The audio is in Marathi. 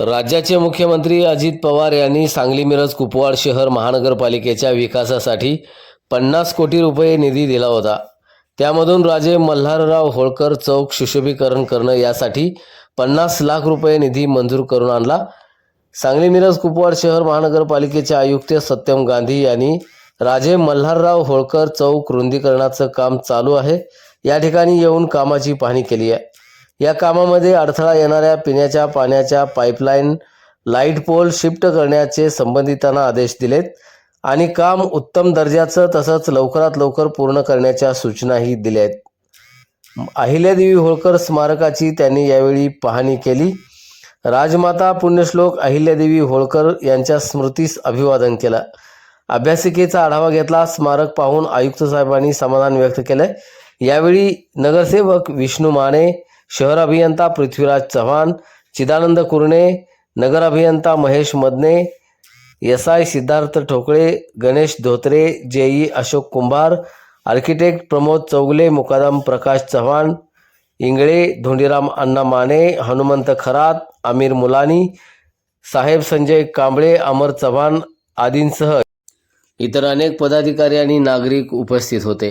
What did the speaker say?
राज्याचे मुख्यमंत्री अजित पवार यांनी सांगली मिरज कुपवाड शहर महानगरपालिकेच्या विकासासाठी पन्नास कोटी रुपये निधी दिला होता. त्यामधून राजे मल्हारराव होळकर चौक सुशोभीकरण करणं यासाठी पन्नास लाख रुपये निधी मंजूर करून आणला. सांगली मिरज कुपवाड शहर महानगरपालिकेचे आयुक्त सत्यम गांधी यांनी राजे मल्हारराव होळकर चौक रुंदीकरणाचं काम चालू आहे. या ठिकाणी येऊन कामाची पाहणी केली आहे. या कामामध्ये अडथळा येणाऱ्या पिण्याच्या पाण्याच्या पाईपलाईन लाइट पोल शिफ्ट करण्याचे संबंधितांना आदेश दिलेत आणि काम उत्तम दर्जाचं तसंच लवकरात लवकर पूर्ण करण्याच्या सूचनाही दिल्या आहेत अहिल्यादेवी होळकर स्मारकाची त्यांनी यावेळी पाहणी केली. राजमाता पुण्यश्लोक अहिल्यादेवी होळकर यांच्या स्मृतीस अभिवादन केलं. अभ्यासिकेचा आढावा घेतला स्मारक पाहून आयुक्त साहेबांनी समाधान व्यक्त केलं. यावेळी नगरसेवक विष्णू माने शहर अभियंता पृथ्वीराज चव्हाण चिदानंद कुरणे नगर अभियंता Mahesh Madane S I Siddharth Thokale Ganesh Dhotre JE Ashok Kumbhar architect Pramod Chaugale मुकादम प्रकाश चव्हाण इंगळे धोंडीराम अण्णा माने हनुमंत खरात आमिर मुलानी साहेब संजय कांबळे अमर चव्हाण आदींसह इतर अनेक पदाधिकारी आणि नागरिक उपस्थित होते.